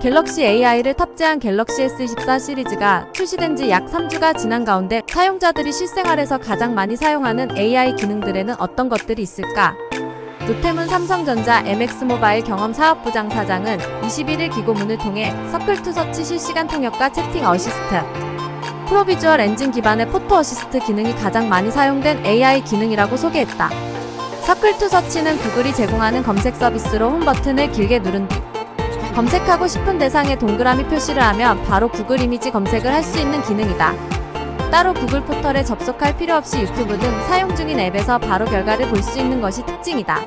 갤럭시 AI를 탑재한 갤럭시 S24 시리즈가 출시된 지 약 3주가 지난 가운데 사용자들이 실생활에서 가장 많이 사용하는 AI 기능들에는 어떤 것들이 있을까? 노태문 삼성전자 MX 모바일 경험 사업부장 사장은 21일 기고문을 통해 서클2 서치 실시간 통역과 채팅 어시스트, 프로비주얼 엔진 기반의 포토 어시스트 기능이 가장 많이 사용된 AI 기능이라고 소개했다. 서클2 서치는 구글이 제공하는 검색 서비스로 홈 버튼을 길게 누른 뒤 검색하고 싶은 대상에 동그라미 표시를 하면 바로 구글 이미지 검색을 할 수 있는 기능이다. 따로 구글 포털에 접속할 필요 없이 유튜브 등 사용 중인 앱에서 바로 결과를 볼 수 있는 것이 특징이다.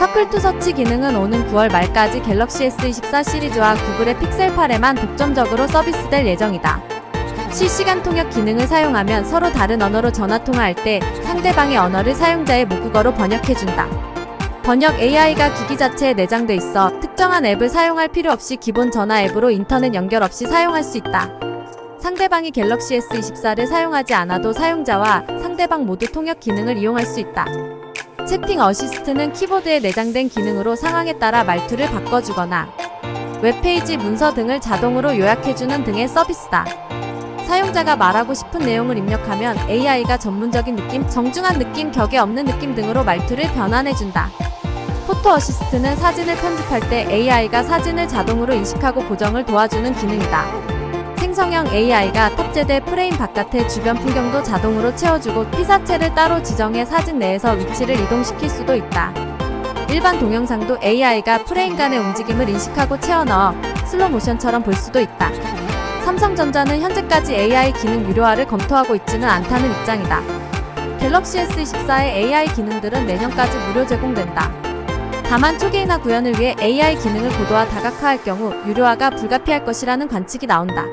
서클2 서치 기능은 오는 9월 말까지 갤럭시 S24 시리즈와 구글의 픽셀 8에만 독점적으로 서비스될 예정이다. 실시간 통역 기능을 사용하면 서로 다른 언어로 전화 통화할 때 상대방의 언어를 사용자의 모국어로 번역해준다. 번역 AI가 기기 자체에 내장돼 있어 특정한 앱을 사용할 필요 없이 기본 전화 앱으로 인터넷 연결 없이 사용할 수 있다. 상대방이 갤럭시 S24를 사용하지 않아도 사용자와 상대방 모두 통역 기능을 이용할 수 있다. 채팅 어시스트는 키보드에 내장된 기능으로 상황에 따라 말투를 바꿔주거나 웹페이지 문서 등을 자동으로 요약해주는 등의 서비스다. 사용자가 말하고 싶은 내용을 입력하면 AI가 전문적인 느낌, 정중한 느낌, 격에 없는 느낌 등으로 말투를 변환해준다. 포토 어시스트는 사진을 편집할 때 AI가 사진을 자동으로 인식하고 고정을 도와주는 기능이다. 생성형 AI가 탑재돼 프레임 바깥의 주변 풍경도 자동으로 채워주고 피사체를 따로 지정해 사진 내에서 위치를 이동시킬 수도 있다. 일반 동영상도 AI가 프레임 간의 움직임을 인식하고 채워 넣어 슬로 모션처럼 볼 수도 있다. 삼성전자는 현재까지 AI 기능 유료화를 검토하고 있지는 않다는 입장이다. 갤럭시 S24의 AI 기능들은 내년까지 무료 제공된다. 다만 초기이나 구현을 위해 AI 기능을 고도화 다각화할 경우 유료화가 불가피할 것이라는 관측이 나온다.